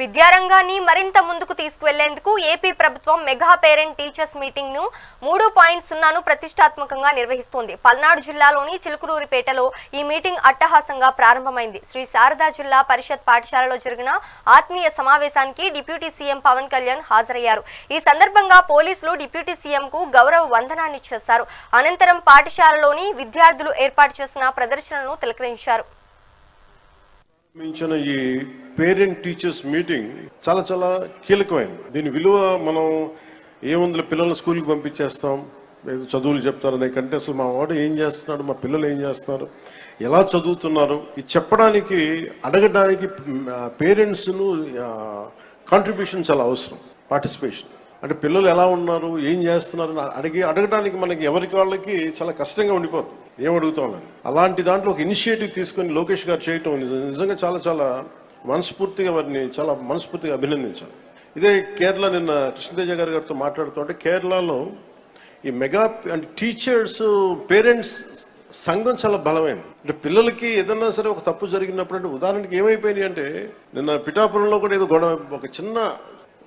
విద్యారంగాన్ని మరింత ముందుకు తీసుకువెళ్ళేందుకు ఏపీ ప్రభుత్వం మెగా పేరెంట్ టీచర్స్ మీటింగ్ను మూడు పాయింట్ సున్నాను ప్రతిష్టాత్మకంగా నిర్వహిస్తోంది. పల్నాడు జిల్లాలోని చిలుకురూరిపేటలో ఈ మీటింగ్ అట్టహాసంగా ప్రారంభమైంది. శ్రీ శారదా జిల్లా పరిషత్ పాఠశాలలో జరిగిన ఆత్మీయ సమావేశానికి డిప్యూటీ సీఎం పవన్ కళ్యాణ్ హాజరయ్యారు. ఈ సందర్భంగా పోలీసులు డిప్యూటీ సీఎం కు గౌరవ వందనాన్ని చేశారు అనంతరం పాఠశాలలోని విద్యార్థులు ఏర్పాటు చేసిన ప్రదర్శనలను తిలకరించారు. మించిన ఈ పేరెంట్ టీచర్స్ మీటింగ్ చాలా చాలా కీలకమైనది దీని విలువ మనం ఏముంది పిల్లల్ని స్కూల్కి పంపించేస్తాం? ఏదో చదువులు చెప్తారనే కంటే అసలు మా వాడు ఏం చేస్తున్నాడు? మా పిల్లలు ఏం చేస్తున్నారు? ఎలా చదువుతున్నారు? ఇది చెప్పడానికి అడగడానికి పేరెంట్స్ను కాంట్రిబ్యూషన్ చాలా అవసరం పార్టిసిపేషన్ అంటే పిల్లలు ఎలా ఉన్నారు? ఏం చేస్తున్నారు? అడిగి అడగడానికి మనకి ఎవరికి వాళ్ళకి చాలా కష్టంగా ఉండిపోతుంది. ఏం అడుగుతాం అలాంటి దాంట్లో ఒక ఇనిషియేటివ్ తీసుకొని లోకేష్ గారు చేయటం నిజంగా చాలా చాలా మనస్ఫూర్తిగా వారిని చాలా మనస్ఫూర్తిగా అభినందించాను ఇదే కేరళ నిన్న కృష్ణతేజ గారి గారితో మాట్లాడుతుంటే కేరళలో ఈ మెగా అంటే టీచర్స్ పేరెంట్స్ సంఘం చాలా బలమైంది. అంటే పిల్లలకి ఏదన్నా సరే ఒక తప్పు జరిగినప్పుడు అంటే ఉదాహరణకి ఏమైపోయినాయి అంటే నిన్న పిఠాపురంలో కూడా ఏదో గొడవ ఒక చిన్న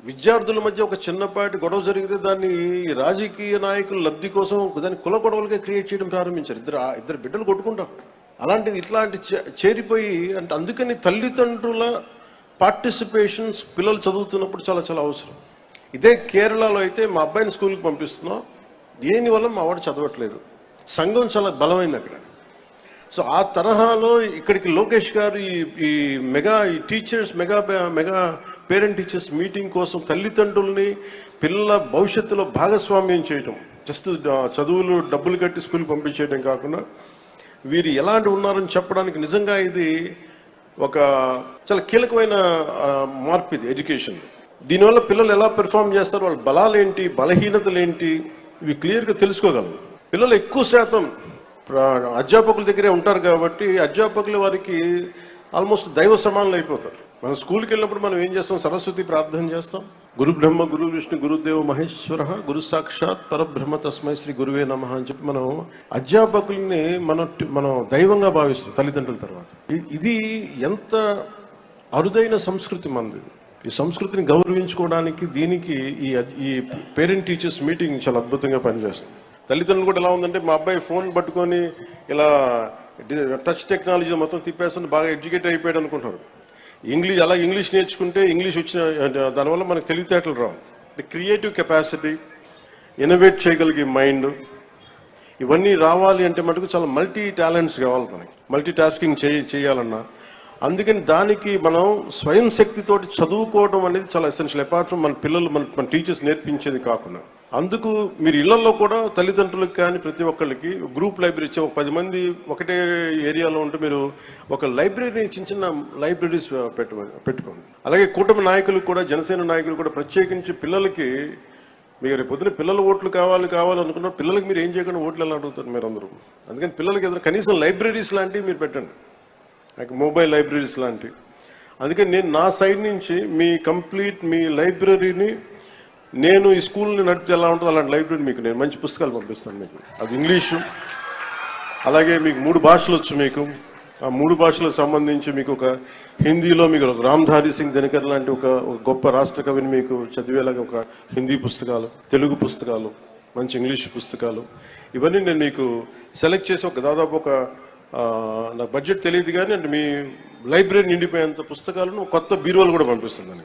విద్యార్థుల మధ్య ఒక చిన్నపాటి గొడవ జరిగితే దాన్ని ఈ రాజకీయ నాయకుల లబ్ధి కోసం దాన్ని కుల గొడవలుగా క్రియేట్ చేయడం ప్రారంభించారు. ఇద్దరు ఇద్దరు బిడ్డలు కొట్టుకుంటారు. అలాంటిది ఇట్లాంటి చే- చేరిపోయి అంటే అందుకని తల్లిదండ్రుల పార్టిసిపేషన్స్ పిల్లలు చదువుతున్నప్పుడు చాలా చాలా అవసరం. ఇదే కేరళలో అయితే మా అబ్బాయిని స్కూల్కి పంపిస్తున్నాం. దీనివల్ల మా వాడు చదవట్లేదు. సంఘం చాలా బలమైంది అక్కడ. సో ఆ తరహాలో ఇక్కడికి లోకేష్ గారు ఈ మెగా ఈ teachers mega mega parent teachers meeting కోసం తల్లిదండ్రుల్ని పిల్లల భవిష్యత్తులో భాగస్వామ్యం చేయటం జస్ట్ చదువులు డబ్బులు కట్టి స్కూల్కి పంపించేయడం కాకుండా వీరు ఎలాంటి ఉన్నారని చెప్పడానికి నిజంగా ఇది ఒక చాలా కీలకమైన మార్పు ఇది ఎడ్యుకేషన్. దీనివల్ల పిల్లలు ఎలా పెర్ఫామ్ చేస్తారు వాళ్ళ బలాలేంటి బలహీనతలు ఏంటి ఇవి క్లియర్గా తెలుసుకోగలరు. పిల్లలు ఎక్కువ శాతం అధ్యాపకుల దగ్గరే ఉంటారు కాబట్టి అధ్యాపకులు వారికి ఆల్మోస్ట్ దైవ సమానులు అయిపోతారు. మనం స్కూల్కి వెళ్ళినప్పుడు మనం ఏం చేస్తాం? సరస్వతి ప్రార్థన చేస్తాం. గురు బ్రహ్మ గురు విష్ణు గురుదేవ మహేశ్వర గురు సాక్షాత్ పరబ్రహ్మ తస్మై శ్రీ గురువే నమ అని చెప్పి మనం అధ్యాపకుల్ని మన మనం దైవంగా భావిస్తాం తల్లిదండ్రుల తర్వాత. ఇది ఎంత అరుదైన సంస్కృతి మనది ఈ సంస్కృతిని గౌరవించుకోవడానికి దీనికి ఈ ఈ పేరెంట్ టీచర్స్ మీటింగ్ చాలా అద్భుతంగా పనిచేస్తుంది. తల్లిదండ్రులు కూడా ఎలా ఉందంటే మా అబ్బాయి ఫోన్ పట్టుకొని ఇలా టచ్ టెక్నాలజీ మొత్తం తిప్పేస్తుంది బాగా ఎడ్యుకేట్ అయిపోయాడు అనుకుంటున్నారు ఇంగ్లీష్ అలా ఇంగ్లీష్ నేర్చుకుంటే ఇంగ్లీష్ వచ్చిన దానివల్ల మనకు తెలివితేటలు రావు. ది క్రియేటివ్ కెపాసిటీ ఇన్నోవేట్ చేయగలిగే మైండ్ ఇవన్నీ రావాలి అంటే మటుకు చాలా మల్టీ టాలెంట్స్ కావాలి మనకి. మల్టీ టాస్కింగ్ చేయ చేయాలన్నా. అందుకని దానికి మనం స్వయం శక్తితోటి చదువుకోవడం అనేది చాలా ఎసెన్షియల్ అపార్ట్ ఫ్రమ్ మన పిల్లలు మన మన టీచర్స్ నేర్పించేది కాకుండా. అందుకు మీరు ఇళ్ళలో కూడా తల్లిదండ్రులకు కానీ ప్రతి ఒక్కళ్ళకి గ్రూప్ లైబ్రరీ ఇచ్చే ఒక పది మంది ఒకటే ఏరియాలో ఉంటే మీరు ఒక లైబ్రరీని చిన్న చిన్న లైబ్రరీస్ పెట్టమని పెట్టుకోండి. అలాగే కూటమి నాయకులు కూడా జనసేన నాయకులు కూడా ప్రత్యేకించి పిల్లలకి మీరు రేపు పొద్దున పిల్లల ఓట్లు కావాలి కావాలనుకున్న పిల్లలకి మీరు ఏం చేయకుండా ఓట్లు ఎలా అడుగుతారు మీరు అందరూ అందుకని పిల్లలకి ఏదైనా కనీసం లైబ్రరీస్ లాంటివి మీరు పెట్టండి. నాకు మొబైల్ లైబ్రరీస్ లాంటివి. అందుకని నేను నా సైడ్ నుంచి మీ కంప్లీట్ మీ లైబ్రరీని నేను ఈ స్కూల్ని నడిపితే ఎలా ఉంటుందో అలాంటి లైబ్రరీ మీకు నేను మంచి పుస్తకాలు పంపిస్తాను మీకు. అది ఇంగ్లీషు. అలాగే మీకు మూడు భాషలు వచ్చు మీకు. ఆ మూడు భాషలకు సంబంధించి మీకు ఒక హిందీలో మీకు రామ్ధారి సింగ్ దినకర్ లాంటి ఒక గొప్ప రాష్ట్ర కవిని మీకు చదివేలాగా ఒక హిందీ పుస్తకాలు తెలుగు పుస్తకాలు మంచి ఇంగ్లీష్ పుస్తకాలు. ఇవన్నీ నేను మీకు సెలెక్ట్ చేసి ఒక దాదాపు ఒక నా బడ్జెట్ తెలియదు కానీ అంటే మీ లైబ్రరీ నిండిపోయేంత పుస్తకాలను కొత్త బీరువాలు కూడా పంపిస్తున్నాను